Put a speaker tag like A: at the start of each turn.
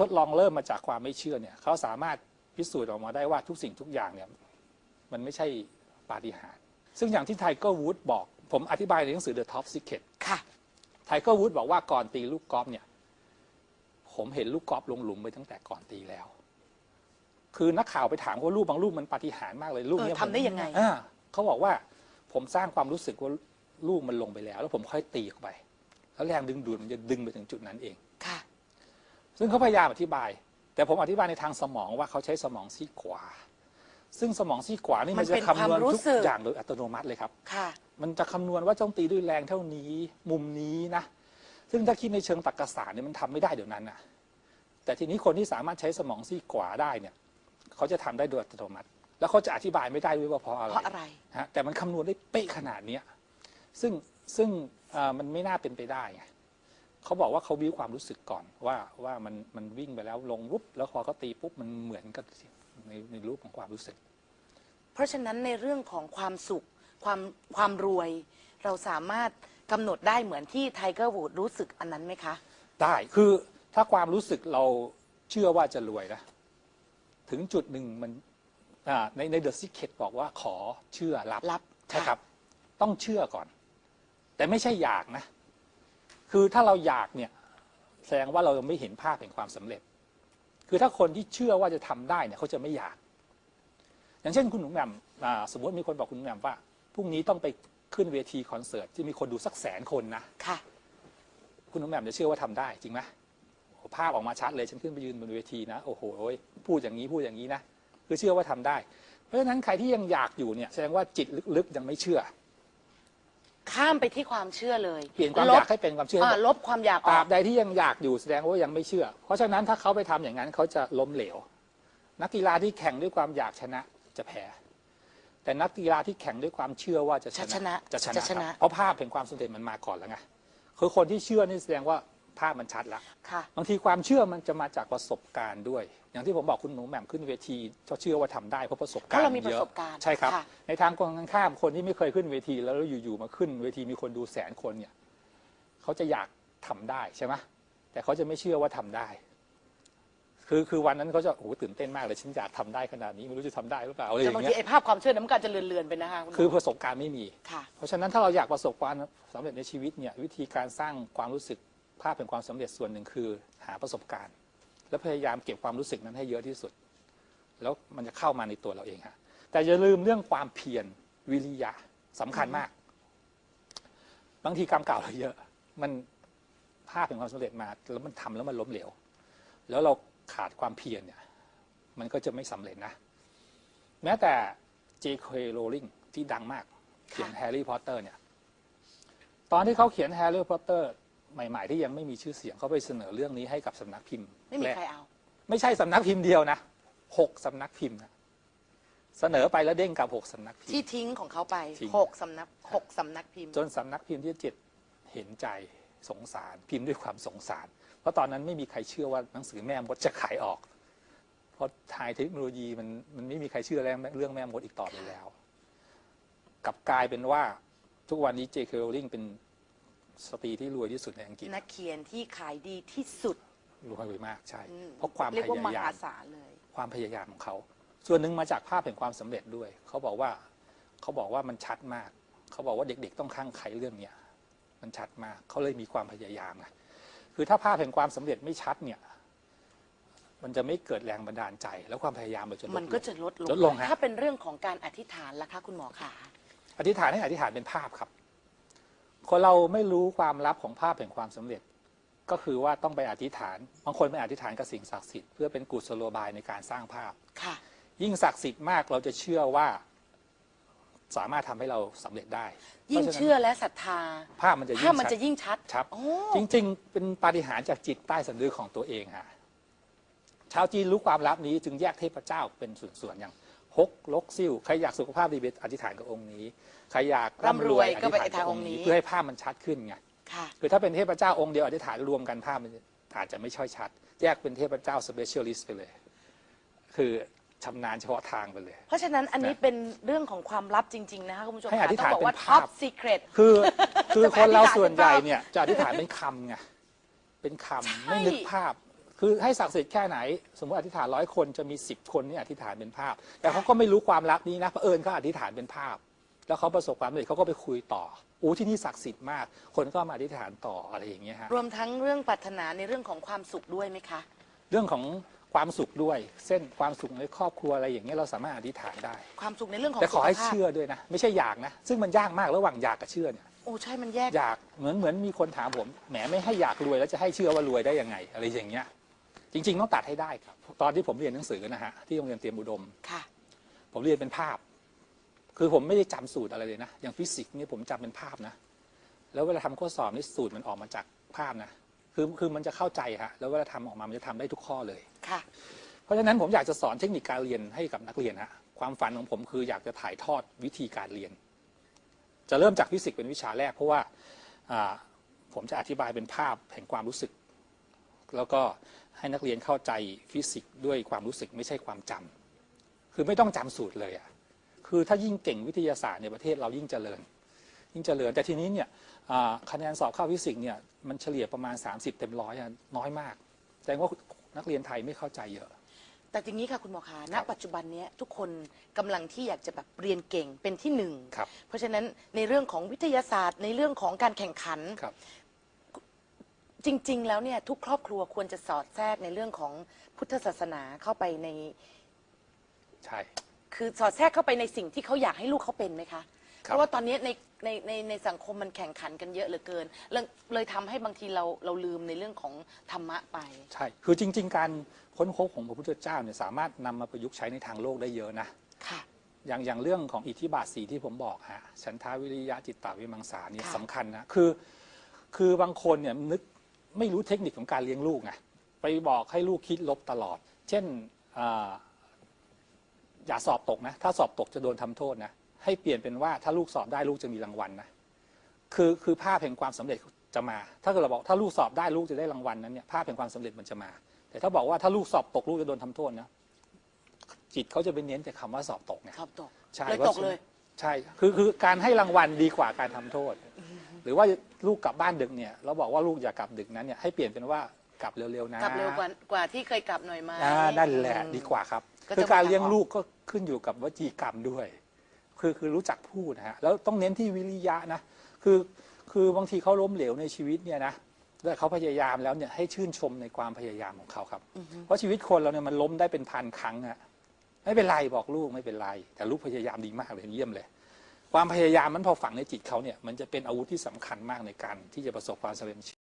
A: ทดลองเริ่มมาจากความไม่เชื่อเนี่ยเขาสามารถพิสูจน์ออกมาได้ว่าทุกสิ่งทุกอย่างเนี่ยมันไม่ใช่ปาฏิหาริย์ซึ่งอย่างที่ไทเกอร์วูดบอก ผมอธิบายในหนังสือ The Top Secret
B: ค่ะ
A: ไทเกอร์วูดบอกว่าก่อนตีลูกกอล์ฟเนี่ย ผมเห็นลูกกอล์ฟลงหลุมไปตั้งแต่ก่อนตีแล้ว คือนักข่าวไปถามว่าลูกบางลูกมันปาฏิหาริย์มากเลยลูก
B: เออ
A: เนี้ย
B: ทำได้ยังไง
A: อ่าเขาบอกว่าผมสร้างความรู้สึกว่าลูกมันลงไปแล้ว แล้วผมค่อยตีเข้าไป แล้วแรงดึงดูดมันจะดึงไปถึงจุดนั้นเอง
B: ค่ะ
A: ซึ่งเขาพยายามอธิบาย แต่ผมอธิบายในทางสมองว่าเขาใช้สมองซีกขวา ซึ่งสมองซีกขวานี่
B: มั
A: มันนจะ
B: เป็น
A: คำนวณ
B: ความรู้
A: ทุก
B: สึก
A: อย่างโดยอัตโนมัติเลยครับ
B: ค่ะ
A: มันจะคำนวณว่าต้องตีด้วยแรงเท่านี้มุมนี้นะ ซึ่งถ้าคิดในเชิงตรรกศาสตร์เนี่ยมันทำไม่ได้เดี๋ยวนั้นนะแต่ทีนี้คนที่สามารถใช้สมองซีกขวาได้เนี่ยเขาจะทำได้โดยอัตโนมัติ แล้วเขาจะอธิบายไม่ได้ด้วยว่าเพราะอะไร
B: เพราะอะไร
A: ฮะแต่มันคำนวณได้เป๊ะขนาดเนี้ยซึ่งซึ่งเอ่อมันไม่น่าเป็นไปได้ไง เขาบอกว่าเขาวิวความรู้สึกก่อนว่าว่ามันมันวิ่งไปแล้วลงปุ๊บแล้วพอเขาตีปุ๊บมันเหมือนกับในในรูปของความรู้สึก
B: เพราะฉะนั้นในเรื่องของความสุขความความรวย เราสามารถกำหนดได้เหมือนที่ไทเกอร์วูดรู้สึกอันนั้นไหมคะ
A: ได้คือถ้าความรู้สึกเราเชื่อว่าจะรวยนะ ถึงจุดหนึ่งมันอ่าในในเดอะซิกเ t บอกว่าขอเชื่อรับ
B: รับ
A: ใช่
B: ค่ะ
A: ครับ ต้องเชื่อก่อน แต่ไม่ใช่อยากนะ คือถ้าเราอยากเนี่ยแสดงว่าเรายังไม่เห็นภาพแห่งความสำเร็จ คือถ้าคนที่เชื่อว่าจะทำได้เนี่ยเขาจะไม่อยาก อย่างเช่นคุณหนุ่มแหม่มอ่าสมมติมีคนบอกคุณหนุ่มแหม่มว่าพรุ่งนี้ต้องไปขึ้นเวทีคอนเสิร์ตที่มีคนดูสักแสนคนนะ
B: ค่ะ
A: คุณน้องแหม่มจะเชื่อว่าทำได้จริงไหมโอ้ภาพออกมาชัดเลยฉันขึ้นไปยืนบนเวทีนะโอ้โหพูดอย่างนี้พูดอย่างนี้นะคือเชื่อว่าทำได้ เพราะฉะนั้นใครที่ยังอยากอยู่เนี่ยแสดงว่าจิตลึกๆยังไม่เชื่อ
B: ข้ามไปที่ความเชื่อเลย
A: เปลี่ยนความ
B: ล
A: อบยากให้เป็นความเชื่อ
B: อ่าลบความอยาก
A: ต
B: อ
A: รา
B: อบก
A: ใดที่ยังอยากอยู่แสดงว่ายังไม่เชื่อ เพราะฉะนั้นถ้าเขาไปทำอย่างนั้นเขาจะล้มเหลว นักกีฬาที่แข่งด้วยความอยากชนะจะแพ้ แต่นักกีฬาที่แข่งด้วยความเชื่อว่าจะช
B: จะช
A: นะ
B: นะ
A: จะช
B: จะช
A: นะ
B: นะ
A: ครับเพราะภาพแห่งความสำเร็จมันมาก่อนแล้วไงคือคนที่เชื่อนี่แสดงว่า ภาพมันชัดแล้ว
B: ค่ะ
A: บางทีความเชื่อมันจะมาจากประสบการณ์ด้วย อย่างที่ผมบอกคุณหนูแหม่มขึ้นเวทีเขาเชื่อว่าทำได้เพราะประสบ
B: เพ
A: การ
B: ราะ
A: ณ์
B: เรามีป
A: เย
B: ระ
A: อะ
B: สบการณ์
A: ใช่ครับ
B: ค่ะ
A: ในทางตรงกันข้ามคนที่ไม่เคยขึ้นเวทีแล้วอยู่ๆมาขึ้นเวทีมีคนดูแสนคนเนี่ยเขาจะอยากทำได้ใช่ไหมแต่เขาจะไม่เชื่อว่าทำได้ คือคือวันนั้นเขาจะโอ้โหตื่นเต้นมากเลยฉันอยากทำได้ขนาดนี้ไม่รู้จะทำได้หรือเปล่าอะไรอ
B: แต่
A: ย่า
B: บาง
A: ง
B: ที
A: เงี้ย
B: ไอ้ภาพความเชื่อนั้นมันก็อาจจะเลือนๆไปนะคะณหม
A: คือประสบการณ์ไม่มี
B: ค่ะ
A: เพราะฉะนั้นถ้าเราอยากประสบความสำเร็จในชีวิตเนี่ยวิธีการสร้างความรู้สึก ภาพเป็นความสำเร็จส่วนหนึ่งคือหาประสบการณ์ และพยายามเก็บความรู้สึกนั้นให้เยอะที่สุด แล้วมันจะเข้ามาในตัวเราเองฮะแต่อย่าลืมเรื่องความเพียรวิริยะสำคัญมาก บางทีกรรมเก่าเราเยอะ มันภาพเป็นความสำเร็จมา แล้วมันทำแล้วมันล้มเหลว แล้วเราขาดความเพียรเนี่ย มันก็จะไม่สำเร็จนะ แม้แต่ J.K. Rowling ที่ดังมาก เขียนแฮร์รี่พอตเตอร์เนี่ย ตอนที่เขาเขียนแฮร์รี่พอตเตอร์ ใหม่ ๆ ที่ยังไม่มีชื่อเสียงเขาไปเสนอเรื่องนี้ให้กับสำนักพิมพ์
B: ไม่มี
A: แรก
B: ใครเอา
A: ไม่ใช่สำนักพิมพ์เดียวนะหกสำนักพิมพ์นะเสนอไปแล้วเด้งกลับหกสำนักพิม
B: ที่
A: พ์
B: ทิ้งของเขาไป
A: ทิ้ง
B: หกสำนักหกสำนักพิมพ์
A: จนสำนักพิมพ์ที่เจ็ดเห็นใจสงสาร พิมพ์ด้วยความสงสาร เพราะตอนนั้นไม่มีใครเชื่อว่าหนังสือแม่มดจะขายออก เพราะทายเทคโนโลยีมันมันไม่มีใครเชื่อเรื่องเรื่องแม่มดอีกต่อไปแล้ว กลับกลายเป็นว่าทุกวันนี้เจค r โรลิงเป็น สตรีที่รวยที่สุดในอังกฤษ
B: นักเขียนที่ขายดีที่สุด
A: รวยมากใช่
B: อืม
A: เพราะความ
B: เรีย
A: พ
B: กว่าม
A: ยายา
B: หามศาลเลย
A: ความพยายามของเขา ส่วนหนึ่งมาจากภาพแห่งความสำเร็จด้วย เขาบอกว่าเขาบอกว่ามันชัดมาก เขาบอกว่าเด็กๆ ต้องข้างใครเรื่องเนี้ยมันชัดมากเขาเลยมีความพยายามไงคือถ้าภาพแห่งความสำเร็จไม่ชัดเนี่ย มันจะไม่เกิดแรงบันดาลใจ แล้วความพยายามมันจะลด
B: มันก็
A: ลง
B: จะลดลง
A: ลดลงฮะ
B: ถ้าเป็นเรื่องของการอธิษฐานล่ะคะคุณหมอขา
A: อธิษฐานให้อธิษฐานเป็นภาพครับ คนเราไม่รู้ความลับของภาพแห่งความสำเร็จ ก็คือว่าต้องไปอธิษฐาน บางคนไปอธิษฐานกับสิ่งศักดิ์สิทธิ์เพื่อเป็นกุศโลบายในการสร้างภาพ
B: ค่ะ
A: ยิ่งศักดิ์สิทธิ์มากเราจะเชื่อว่า สามารถทำให้เราสำเร็จได้
B: ยิ่ง
A: พราะฉะนั้น
B: เชื่อและศรัทธา
A: ภาพมันจะยิ่
B: ภางพมัน
A: ชัด
B: จะยิ่งชัด
A: ครับ
B: โอ้
A: จริง ๆ เป็นปาฏิหาริย์จากจิตใต้สำนึกของตัวเองฮะชาวจีนรู้ความลับนี้จึงแยกเทพเจ้าเป็นส่วนๆอย่าง ฮกลกซิ่วใครอยากสุขภาพดีไปอธิษฐานกับองค์นี้ใครอยากร่ำรวยอธิษฐานกับองค์นี้ เพื่อให้ภาพมันชัดขึ้นไง
B: ค่ะ
A: คือถ้าเป็นเทพเจ้าองค์เดียวอธิษฐานรวมกันภาพมันอาจจะไม่ช่อยชัด แยกเป็นเทพเจ้าสเปเชียลิสต์ไปเลย คือชำนาญเฉพาะทางไปเลย
B: เพราะฉะนั้นอันนี้เป็นเรื่องของความลับจริง ๆ นะคะคุณผู้ชม
A: ให้อธิษฐาน
B: ต้องบอกว่า
A: เป็น
B: ท็อ
A: ภา
B: ป
A: พ
B: ซีเครต
A: คือ คือ
B: จะไป
A: คนเรา
B: อธิษฐาน
A: ส่วนใหญ่
B: เป็นภาพ
A: เนี่ยจะอธิษฐานเป็นคำไงเป็นคำ
B: ใช่
A: ไม่นึกภาพ คือให้ศักดิ์สิทธิ์แค่ไหน สมมติอธิษฐานร้อยคนจะมีสิบคนนี่อธิษฐานเป็นภาพ แต่เขาก็ไม่รู้ความลับนี้นะเผอิญเขาอธิษฐานเป็นภาพ แล้วเขาประสบความสำเร็จเขาก็ไปคุยต่ออู้ที่นี่ศักดิ์สิทธิ์มาก คนก็มาอธิษฐานต่ออะไรอย่างเงี้ยฮะ
B: รวมทั้งเรื่องปรารถนาในเรื่องของความสุขด้วยไหมคะ
A: เรื่องของความสุขด้วย เส้นความสุขในครอบครัวอะไรอย่างเงี้ยเราสามารถอธิษฐานได้
B: ความสุขในเรื่องของ
A: แต่ขอให้
B: สุขภาพ
A: เชื่อด้วยนะ ไม่ใช่อยากนะ ซึ่งมันยากมากระหว่างอยากกับเชื่อเนี่ย
B: โอ้ใช่มันแยก
A: อยากเหมือนเหมือนมีคนถามผมแหมไม่ให้อยากรวยแล้วจะให้เชื่อว่ารวยได้ยังไง อะไรอย่างเงี้ย จริง ๆ ต้องตัดให้ได้ครับ ตอนที่ผมเรียนหนังสือนะฮะที่โรงเรียนเตรียมอุดม
B: ค่ะ
A: ผมเรียนเป็นภาพ คือผมไม่ได้จำสูตรอะไรเลยนะ อย่างฟิสิกส์นี่ผมจำเป็นภาพนะ แล้วเวลาทำข้อสอบนี่สูตรมันออกมาจากภาพนะ คือคือมันจะเข้าใจฮะ แล้วเวลาทำออกมา มันจะทำได้ทุกข้อเลย
B: ค่ะ
A: เพราะฉะนั้นผมอยากจะสอนเทคนิคการเรียนให้กับนักเรียนฮะ ความฝันของผมคืออยากจะถ่ายทอดวิธีการเรียน จะเริ่มจากฟิสิกส์เป็นวิชาแรก เพราะว่าอ่าผมจะอธิบายเป็นภาพแห่งความรู้สึก แล้วก็ให้นักเรียนเข้าใจฟิสิกส์ด้วยความรู้สึกไม่ใช่ความจำคือไม่ต้องจำสูตรเลยอะคือถ้ายิ่งเก่งวิทยาศาสตร์ในประเทศเรายิ่งเจริญ ยิ่งเจริญแต่ทีนี้เนี่ยอ่าคะแนนสอบเข้าฟิสิกส์เนี่ยมันเฉลี่ยประมาณ 30 เต็มร้อยอะน้อยมาก แสดงว่านักเรียนไทยไม่เข้าใจเยอะ
B: แต่ทีนี้ค่ะคุณหมอคะณ
A: ครับ
B: ปัจจุบันเนี้ยทุกคนกำลังที่อยากจะแบบเรียนเก่งเป็นที่หนึ่ง
A: ครับ
B: เพราะฉะนั้นในเรื่องของวิทยาศาสตร์ ในเรื่องของการแข่งขัน
A: ครับ
B: จริง ๆ แล้วเนี่ยทุกครอบครัวควรจะสอดแทรกในเรื่องของพุทธศาสนาเข้าไปใน
A: ใช่
B: คือสอดแทรกเข้าไปในสิ่งที่เขาอยากให้ลูกเขาเป็นไหมคะ
A: ครับ
B: เพราะว่าตอนนี้ในในในในสังคมมันแข่งขันกันเยอะเหลือเกิน เลยเลยทำให้บางทีเราเราลืมในเรื่องของธรรมะไป
A: ใช่ คือจริง ๆ การค้นพบของพระพุทธเจ้าเนี่ยสามารถนำมาประยุกต์ใช้ในทางโลกได้เยอะนะ
B: ค่ะ
A: อย่างอย่างเรื่องของอิทธิบาทสีที่ผมบอกฮะฉันทาวิริยะจิตตาวิมังสาเนี่ย
B: ค่ะ
A: สำคัญนะคือ คือบางคนเนี่ยนึก ไม่รู้เทคนิคของการเลี้ยงลูกไงไปบอกให้ลูกคิดลบตลอด เช่นอ่าอย่าสอบตกนะ ถ้าสอบตกจะโดนทำโทษนะ ให้เปลี่ยนเป็นว่าถ้าลูกสอบได้ลูกจะมีรางวัลนะ คือคือภาพแห่งความสำเร็จจะมา ถ้าเกิดเราบอกถ้าลูกสอบได้ลูกจะได้รางวัลนั้นเนี่ยภาพแห่งความสำเร็จมันจะมา แต่ถ้าบอกว่าถ้าลูกสอบตกลูกจะโดนทำโทษนะ จิตเขาจะไปเน้นแต่คำว่าสอบตกไง
B: สอบตก
A: ใช่
B: เลย
A: พราะ
B: ตกเลย
A: ใช่ คือคือการให้รางวัลดีกว่าการทำโทษ หรือว่าลูกกลับบ้านดึกเนี่ยเราบอกว่าลูกอย่ากลับดึกนั้นเนี่ยให้เปลี่ยนเป็นว่ากลับเร็วๆนะ
B: กลับเร็วกว่ากว่าที่เคยกลับหน่อยไหม
A: อ่านั่นแหละดีกว่าครับ
B: ก็จะ
A: คือการเลี้ยง
B: บอก
A: ลูกก็ขึ้นอยู่กับวจีกรรมด้วย คือคือรู้จักพูดนะฮะแล้วต้องเน้นที่วิริยะนะคือคือบางทีเขาล้มเหลวในชีวิตเนี่ยนะแต่เขาพยายามแล้วเนี่ยให้ชื่นชมในความพยายามของเขาครับ เพราะชีวิตคนเราเนี่ยมันล้มได้เป็นพันครั้งอะไม่เป็นไรบอกลูกไม่เป็นไร แต่ลูกพยายามดีมากเลยเยี่ยมเลย ความพยายามมันพอฝังในจิตเขาเนี่ยมันจะเป็นอาวุธที่สำคัญมากในการที่จะประสบความสำเร็จ